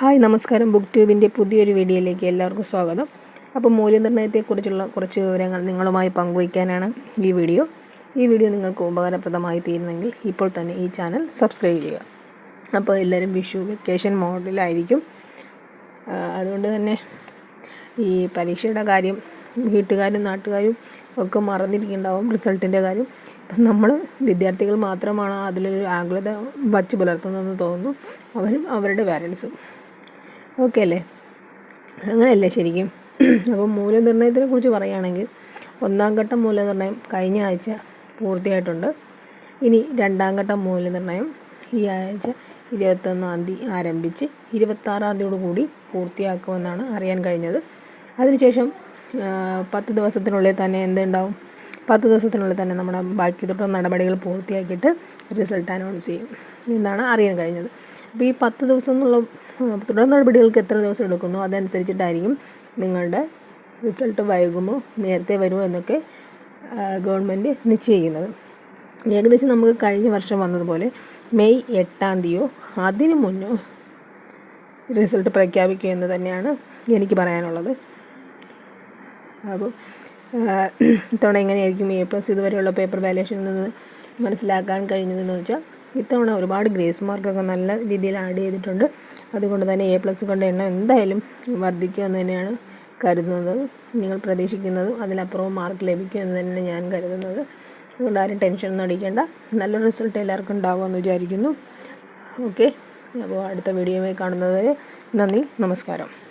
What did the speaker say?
Hi നമസ്കാരം. Book ട്യൂബിന്റെ പുതിയൊരു വീഡിയോയിലേക്ക് എല്ലാവർക്കും സ്വാഗതം. അപ്പോൾ മൂല്യനിർണയത്തെക്കുറിച്ചുള്ള കുറച്ച് വിവരങ്ങൾ നിങ്ങളുമായി പങ്കുവയ്ക്കാനാണ് ഈ വീഡിയോ. ഈ വീഡിയോ നിങ്ങൾക്ക് ഉപകാരപ്രദമായി തീരുന്നെങ്കിൽ ഇപ്പോൾ തന്നെ ഈ ചാനൽ സബ്സ്ക്രൈബ് ചെയ്യുക. അപ്പോൾ എല്ലാവരും വിഷു വെക്കേഷൻ മോഡിലായിരിക്കും. അതുകൊണ്ട് തന്നെ ഈ പരീക്ഷയുടെ കാര്യം വീട്ടുകാരും നാട്ടുകാരും ഒക്കെ മറന്നിരിക്കുന്നുണ്ടാവും റിസൾട്ടിന്റെ കാര്യം. നമ്മൾ വിദ്യാർത്ഥികൾ മാത്രമാണ് അതിലൊരു ആകുലത വച്ച് പുലർത്തുന്നതെന്ന് തോന്നുന്നു. അവരും അവരുടെ പാരൻസും. ഓക്കെ അല്ലേ അങ്ങനെയല്ലേ ശരിക്കും? അപ്പോൾ മൂല്യനിർണയത്തിനെ കുറിച്ച് പറയുകയാണെങ്കിൽ ഒന്നാം ഘട്ടം മൂല്യനിർണയം കഴിഞ്ഞ ആഴ്ച പൂർത്തിയായിട്ടുണ്ട്. ഇനി രണ്ടാം ഘട്ടം മൂല്യനിർണയം ഈ ആഴ്ച ഇരുപത്തൊന്നാം തീയതി ആരംഭിച്ച് ഇരുപത്താറാം തീയതിയോട് കൂടി പൂർത്തിയാക്കുമെന്നാണ് അറിയാൻ കഴിഞ്ഞത്. അതിനുശേഷം പത്ത് ദിവസത്തിനുള്ളിൽ തന്നെ എന്തുണ്ടാവും? പത്ത് ദിവസത്തിനുള്ളിൽ തന്നെ നമ്മുടെ ബാക്കി തുടർ നടപടികൾ പൂർത്തിയാക്കിയിട്ട് റിസൾട്ട് അനൗൺസ് ചെയ്യും. എന്നാണ് അറിയാൻ കഴിഞ്ഞത്. അപ്പോൾ ഈ പത്ത് ദിവസം എന്നുള്ള തുടർ നടപടികൾക്ക് എത്ര ദിവസം എടുക്കുന്നു? അതനുസരിച്ചിട്ടായിരിക്കും നിങ്ങളുടെ റിസൾട്ട് വൈകുമോ നേരത്തെ വരുമോ എന്നൊക്കെ ഗവൺമെന്റ് നിശ്ചയിക്കുന്നത്. ഏകദേശം നമുക്ക് കഴിഞ്ഞ വർഷം വന്നതുപോലെ മെയ് എട്ടാം തീയതിയോ അതിനു മുന്നോ റിസൾട്ട് പ്രഖ്യാപിക്കുമെന്ന് തന്നെയാണ് എനിക്ക് പറയാനുള്ളത്. അപ്പോൾ ഇത്തവണ എങ്ങനെയായിരിക്കും എ പ്ലസ് ഇതുവരെയുള്ള പേപ്പർ വാല്യുവേഷനിൽ നിന്ന് മനസ്സിലാക്കാൻ കഴിഞ്ഞതെന്ന് വെച്ചാൽ ഇത്തവണ ഒരുപാട് ഗ്രേസ് മാർക്കൊക്കെ നല്ല രീതിയിൽ ആഡ് ചെയ്തിട്ടുണ്ട്. അതുകൊണ്ട് തന്നെ എ പ്ലസ് കൊണ്ട് എണ്ണം എന്തായാലും വർദ്ധിക്കുമെന്ന് തന്നെയാണ് കരുതുന്നത്. നിങ്ങൾ പ്രതീക്ഷിക്കുന്നതും അതിലപ്പുറവും മാർക്ക് ലഭിക്കുമെന്ന് തന്നെ ഞാൻ കരുതുന്നത്. അതുകൊണ്ട് ആരും ടെൻഷനൊന്നും അടിക്കേണ്ട. നല്ല റിസൾട്ട് എല്ലാവർക്കും ഉണ്ടാകുമെന്ന് വിചാരിക്കുന്നു. ഓക്കെ അപ്പോൾ അടുത്ത വീഡിയോയിൽ കാണുന്നതുവരെ നന്ദി. നമസ്കാരം.